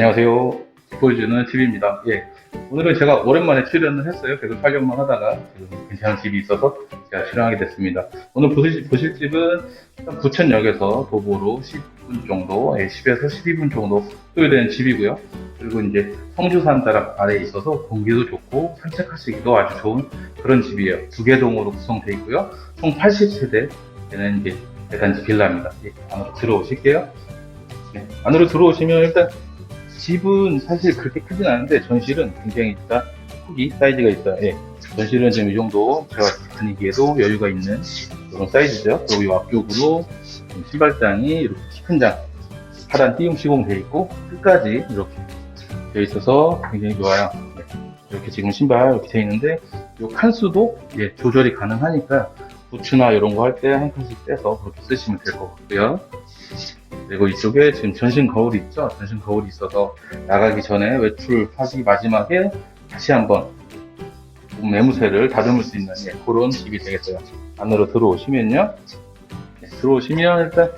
안녕하세요. 보여주는 TV입니다. 예. 오늘은 제가 오랜만에 출연을 했어요. 계속 촬영만 하다가 지금 괜찮은 집이 있어서 제가 출연하게 됐습니다. 오늘 보실, 보실 집은 부천역에서 도보로 10분 정도, 예, 10에서 12분 정도 소요되는 집이고요. 그리고 이제 성주산 다락 아래에 있어서 공기도 좋고 산책하시기도 아주 좋은 그런 집이에요. 두 개 동으로 구성되어 있고요. 총 80세대 되는 이제 대단지 빌라입니다. 예, 안으로 들어오실게요. 네, 안으로 들어오시면 일단 집은 사실 그렇게 크진 않은데 전실은 굉장히 일단 크기 사이즈가 있어요. 예. 전실은 지금 이 정도 제가 다니기에도 여유가 있는 그런 사이즈죠. 이 앞쪽으로 신발장이 이렇게 키 큰 장, 하단 띄움 시공되어 있고 끝까지 이렇게 되어 있어서 굉장히 좋아요. 네. 이렇게 지금 신발 이렇게 되어 있는데 이 칸수도 예, 조절이 가능하니까 부츠나 이런 거 할 때 한 칸씩 떼서 그렇게 쓰시면 될 것 같고요. 그리고 이쪽에 지금 전신 거울이 있죠. 전신 거울이 있어서 나가기 전에 외출하기 마지막에 다시 한번 매무새를 다듬을 수 있는 예, 그런 집이 되겠어요. 안으로 들어오시면요. 네, 들어오시면 일단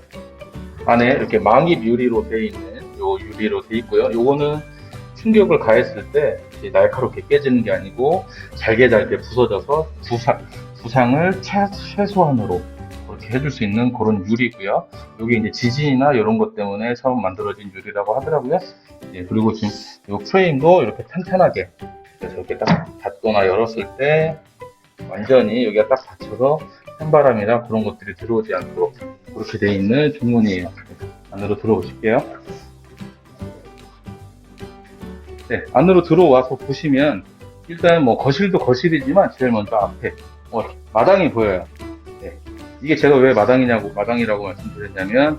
안에 이렇게 망입 유리로 되어 있는 요 유리로 되어 있고요. 요거는 충격을 가했을 때 날카롭게 깨지는 게 아니고 잘게 잘게 부서져서 부상, 부상을 최, 최소한으로 해줄 수 있는 그런 유리고요. 여기 이제 지진이나 이런 것 때문에 처음 만들어진 유리라고 하더라고요. 예, 그리고 지금 이 프레임도 이렇게 탄탄하게 그래서 이렇게 딱 닫거나 열었을 때 완전히 여기가 딱 닫혀서 찬바람이나 그런 것들이 들어오지 않도록 그렇게 되어 있는 중문이에요. 안으로 들어오실게요. 네, 안으로 들어와서 보시면 일단 뭐 거실도 거실이지만 제일 먼저 앞에 어, 마당이 보여요. 네, 이게 제가 왜 마당이냐고 마당이라고 말씀드렸냐면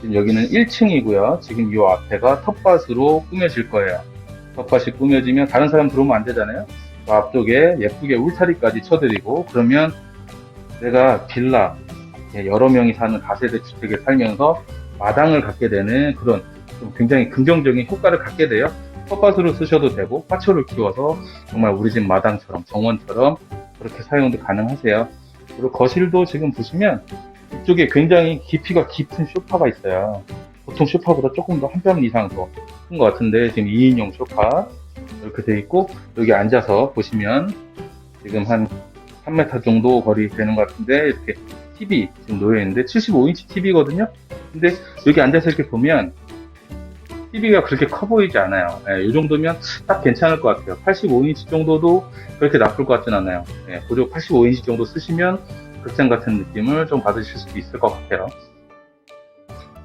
지금 여기는 1층이고요. 지금 이 앞에가 텃밭으로 꾸며질 거예요. 텃밭이 꾸며지면 다른 사람 들어오면 안 되잖아요. 그 앞쪽에 예쁘게 울타리까지 쳐드리고 그러면 내가 빌라 예, 여러 명이 사는 다세대 주택에 살면서 마당을 갖게 되는 그런 좀 굉장히 긍정적인 효과를 갖게 돼요. 텃밭으로 쓰셔도 되고 화초를 키워서 정말 우리 집 마당처럼 정원처럼 그렇게 사용도 가능하세요. 그리고 거실도 지금 보시면 이쪽에 굉장히 깊이가 깊은 소파가 있어요. 보통 소파보다 조금 더 한 뼘 이상 더 큰 것 같은데 지금 2인용 소파 이렇게 돼 있고 여기 앉아서 보시면 지금 한 3m 정도 거리 되는 것 같은데 이렇게 TV 지금 놓여 있는데 75인치 TV거든요. 근데 여기 앉아서 이렇게 보면 TV가 그렇게 커 보이지 않아요. 예, 이 정도면 딱 괜찮을 것 같아요. 85인치 정도도 그렇게 나쁠 것 같진 않아요. 예, 고려 85인치 정도 쓰시면 극장 같은 느낌을 좀 받으실 수도 있을 것 같아요.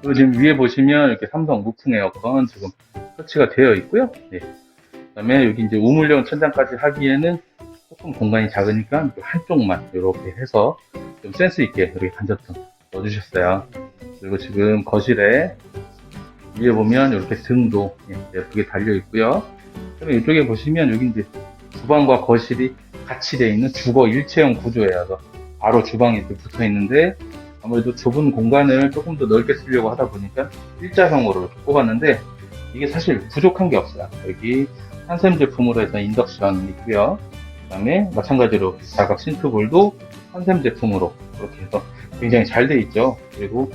그리고 지금 위에 보시면 이렇게 삼성 무풍 에어컨 지금 설치가 되어 있고요. 예. 그다음에 여기 이제 우물형 천장까지 하기에는 조금 공간이 작으니까 한쪽만 이렇게 해서 좀 센스 있게 이렇게 간접등 넣어주셨어요. 그리고 지금 거실에 위에 보면 이렇게 등도 예, 예쁘게 달려 있고요. 그리고 이쪽에 보시면 여기 이제 주방과 거실이 같이 되어 있는 주거 일체형 구조예요. 바로 주방이 이렇게 붙어 있는데 아무래도 좁은 공간을 조금 더 넓게 쓰려고 하다 보니까 일자형으로 이렇게 꼽았는데 이게 사실 부족한 게 없어요. 여기 한샘 제품으로 해서 인덕션 있고요. 그 다음에 마찬가지로 자각 싱크볼도 한샘 제품으로 그렇게 해서 굉장히 잘 돼 있죠. 그리고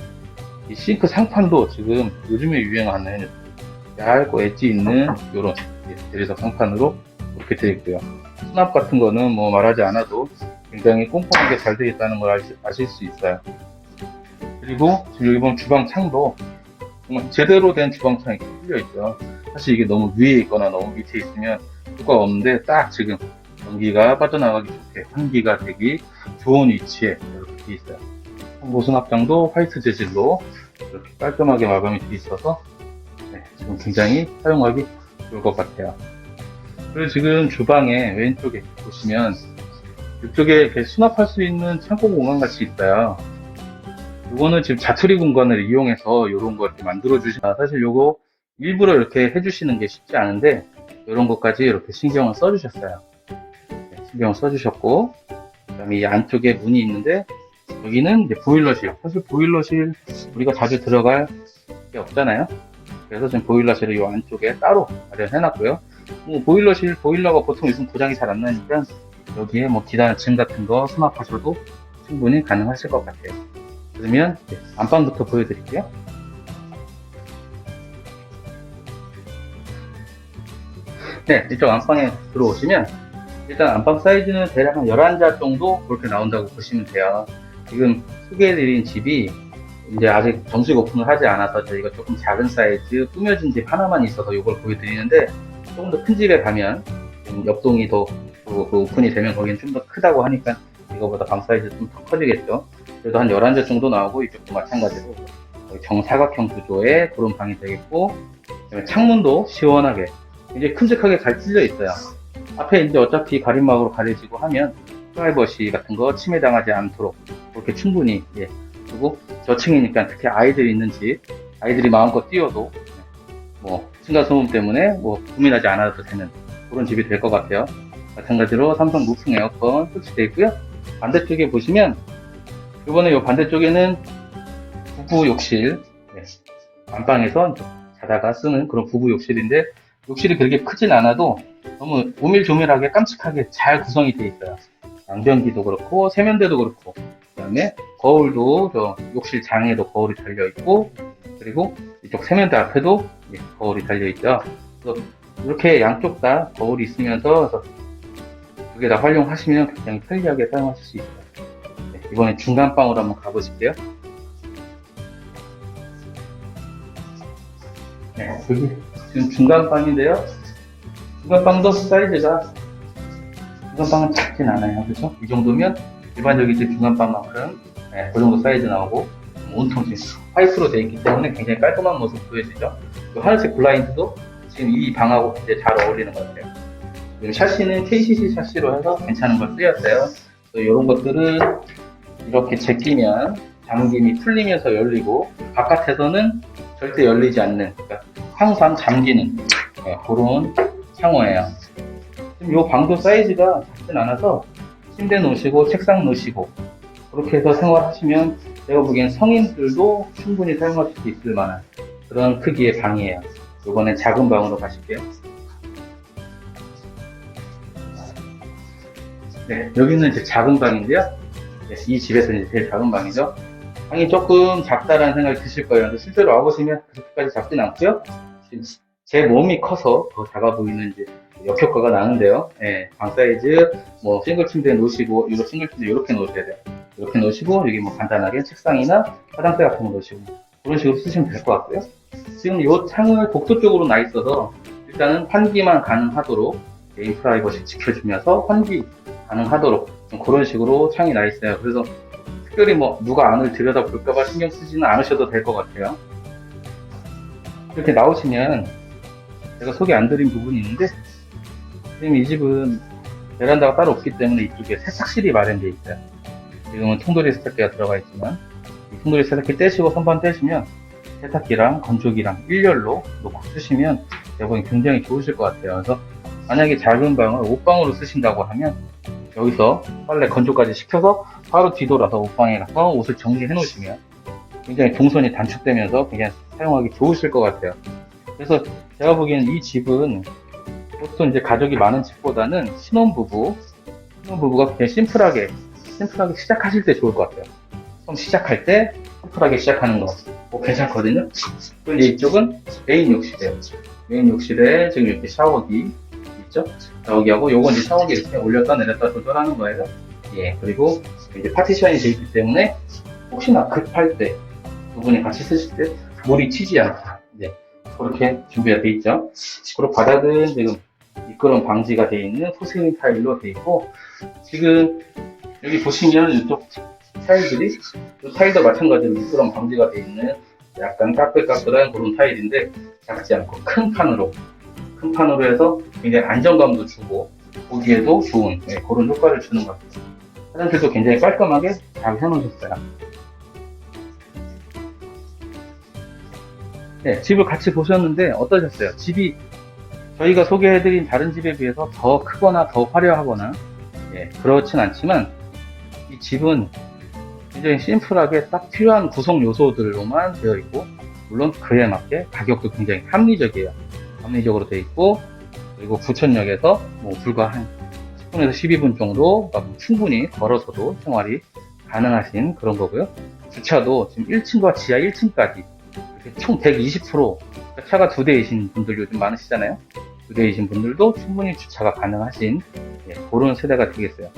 이 싱크 상판도 지금 요즘에 유행하는 얇고 엣지 있는 이런 대리석 상판으로 이렇게 되어 있고요. 수납 같은 거는 뭐 말하지 않아도 굉장히 꼼꼼하게 잘 되어 있다는 걸 아실, 수 있어요. 그리고 지금 여기 보면 주방 창도 정말 제대로 된 주방 창이 뚫려 있죠. 사실 이게 너무 위에 있거나 너무 밑에 있으면 효과가 없는데 딱 지금 전기가 빠져나가기 좋게 환기가 되기 좋은 위치에 이렇게 있어요. 모순 합장도 화이트 재질로 이렇게 깔끔하게 마감이 되어 있어서 네, 지금 굉장히 사용하기 좋을 것 같아요. 그리고 지금 주방에 왼쪽에 보시면 이쪽에 이렇게 수납할 수 있는 창고 공간 같이 있어요. 이거는 지금 자투리 공간을 이용해서 이런 거 이렇게 만들어 주시나 사실 요거 일부러 이렇게 해주시는 게 쉽지 않은데 이런 것까지 이렇게 신경을 써주셨어요. 네, 신경을 써주셨고 그다음에 이 안쪽에 문이 있는데 여기는 이제 보일러실. 사실 보일러실 우리가 자주 들어갈 게 없잖아요. 그래서 지금 보일러실을 이 안쪽에 따로 마련해놨고요. 뭐 보일러실 보일러가 보통 요즘 고장이 잘 안 나니까 여기에 뭐 기타 짐 같은 거 수납하셔도 충분히 가능하실 것 같아요. 그러면 안방부터 보여드릴게요. 네, 이쪽 안방에 들어오시면 일단 안방 사이즈는 대략 한 11자 정도 그렇게 나온다고 보시면 돼요. 지금 소개해드린 집이 이제 아직 정식 오픈을 하지 않아서 저희가 조금 작은 사이즈 꾸며진 집 하나만 있어서 이걸 보여드리는데 조금 더 큰 집에 가면 좀 옆동이 더 그, 그 오픈이 되면 거기는 좀 더 크다고 하니까 이거보다 방 사이즈 좀 더 커지겠죠. 그래도 한 11자 정도 나오고 이쪽도 마찬가지로 정사각형 구조의 그런 방이 되겠고 창문도 시원하게 굉장히 큼직하게 잘 뚫려 있어요. 앞에 이제 어차피 가림막으로 가려지고 하면 프라이버시 같은 거 침해당하지 않도록 그렇게 충분히 예. 그리고 저층이니까 특히 아이들 있는 집 아이들이 마음껏 뛰어도 뭐 층간소음 때문에 뭐 고민하지 않아도 되는 그런 집이 될 것 같아요. 마찬가지로 삼성 무풍 에어컨 설치되어 있고요. 반대쪽에 보시면 이번에 이 반대쪽에는 부부 욕실 네. 안방에서 자다가 쓰는 그런 부부 욕실인데 욕실이 그렇게 크진 않아도 너무 오밀조밀하게 깜찍하게 잘 구성이 되어 있어요. 양변기도 그렇고 세면대도 그렇고 그 다음에 거울도 저 욕실 장에도 거울이 달려 있고 그리고 이쪽 세면대 앞에도 예, 거울이 달려 있죠. 그래서 이렇게 양쪽 다 거울이 있으면서 두 개 다 활용하시면 굉장히 편리하게 사용하실 수 있어요. 네, 이번에 중간 방으로 한번 가보실게요. 네, 여기 지금 중간 방인데요. 중간 방도 사이즈가 중간 방은 작진 않아요. 그렇죠? 이 정도면 일반적인 이제 중간 방만큼 네, 그 정도 사이즈 나오고 온통 지금 화이트로 되어 있기 때문에 굉장히 깔끔한 모습 보여지죠. 그 하늘색 블라인드도 지금 이 방하고 굉장히 잘 어울리는 것 같아요. 샤시는 KCC 샤시로 해서 괜찮은 걸 쓰였어요. 이런 것들은 이렇게 제끼면 잠김이 풀리면서 열리고 바깥에서는 절대 열리지 않는 그러니까 항상 잠기는 네, 그런 창호예요. 지금 이 방도 사이즈가 작진 않아서 침대 놓으시고 책상 놓으시고 그렇게 해서 생활하시면 제가 보기엔 성인들도 충분히 사용하실 수 있을 만한 그런 크기의 방이에요. 이번엔 작은 방으로 가실게요. 네, 여기는 이제 작은 방인데요. 네, 이 집에서 이제 제일 작은 방이죠. 방이 조금 작다라는 생각이 드실 거예요. 근데 실제로 와보시면 그렇게까지 작진 않고요. 제 몸이 커서 더 작아 보이는 이제 역효과가 나는데요. 예, 방 사이즈 뭐 싱글 침대에 놓으시고 이거 싱글 침대 이렇게 놓으셔야 돼요. 이렇게 놓으시고 여기 뭐 간단하게 책상이나 화장대 같은 거 놓으시고 그런 식으로 쓰시면 될 것 같고요. 지금 이 창을 복도 쪽으로 나 있어서 일단은 환기만 가능하도록 개인 프라이버시 지켜주면서 환기 가능하도록 좀 그런 식으로 창이 나 있어요. 그래서 특별히 뭐 누가 안을 들여다 볼까봐 신경 쓰지는 않으셔도 될 것 같아요. 이렇게 나오시면 제가 소개 안 드린 부분이 있는데 지금 이 집은 베란다가 따로 없기 때문에 이쪽에 세탁실이 마련되어 있어요. 지금은 통돌이 세탁기가 들어가 있지만 이 통돌이 세탁기 떼시고 선반 떼시면 세탁기랑 건조기랑 일렬로 놓고 쓰시면 보기엔 굉장히 좋으실 것 같아요. 그래서 만약에 작은 방을 옷방으로 쓰신다고 하면 여기서 빨래 건조까지 시켜서 바로 뒤돌아서 옷방에 가서 옷을 정리해 놓으시면 굉장히 동선이 단축되면서 굉장히 사용하기 좋으실 것 같아요. 그래서 제가 보기에는 이 집은 보통 이제 가족이 많은 집보다는 신혼부부, 신혼부부가 그냥 심플하게, 심플하게 시작하실 때 좋을 것 같아요. 처음 시작할 때 심플하게 시작하는 거, 뭐 괜찮거든요. 이제 이쪽은 메인 욕실이에요. 메인 욕실에 지금 이렇게 샤워기 있죠? 샤워기하고 요건 이제 샤워기 이렇게 올렸다 내렸다 조절하는 거예요. 예, 그리고 이제 파티션이 되어 있기 때문에 혹시나 급할 때 두 분이 같이 쓰실 때 물이 튀지 않고 네, 그렇게 준비가 되어 있죠. 그리고 바닥은 지금 미끄럼 방지가 되어 있는 포세인 타일로 되어 있고 지금 여기 보시면 이쪽 타일들이 이 타일도 마찬가지로 미끄럼 방지가 되어 있는 약간 까끌까끌한 그런 타일인데 작지 않고 큰 판으로 큰 판으로 해서 굉장히 안정감도 주고 보기에도 좋은 네, 그런 효과를 주는 것 같아요. 화장실도 굉장히 깔끔하게 잘 해놓으셨어요. 네, 집을 같이 보셨는데 어떠셨어요? 집이 저희가 소개해드린 다른 집에 비해서 더 크거나 더 화려하거나 예, 그렇진 않지만 이 집은 굉장히 심플하게 딱 필요한 구성 요소들로만 되어 있고 물론 그에 맞게 가격도 굉장히 합리적이에요. 합리적으로 되어 있고 그리고 부천역에서 뭐 불과 한 10분에서 12분 정도 충분히 걸어서도 생활이 가능하신 그런 거고요. 주차도 지금 1층과 지하 1층까지 총 120% 차가 두 대이신 분들 요즘 많으시잖아요. 부대이신 분들도 충분히 주차가 가능하신 예, 그런 세대가 되겠어요.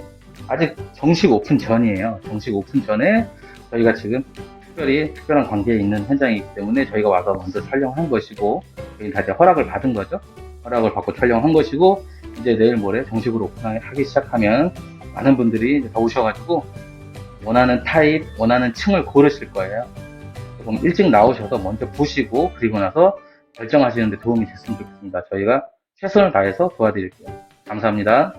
아직 정식 오픈 전이에요. 정식 오픈 전에 저희가 지금 특별히 특별한 관계에 있는 현장이기 때문에 저희가 와서 먼저 촬영한 것이고 저희는 다 이제 허락을 받은 거죠. 허락을 받고 촬영한 것이고 이제 내일 모레 정식으로 오픈하기 시작하면 많은 분들이 더 오셔가지고 원하는 타입, 원하는 층을 고르실 거예요. 조금 일찍 나오셔서 먼저 보시고 그리고 나서 결정하시는데 도움이 됐으면 좋겠습니다. 저희가 최선을 다해서 도와드릴게요. 감사합니다.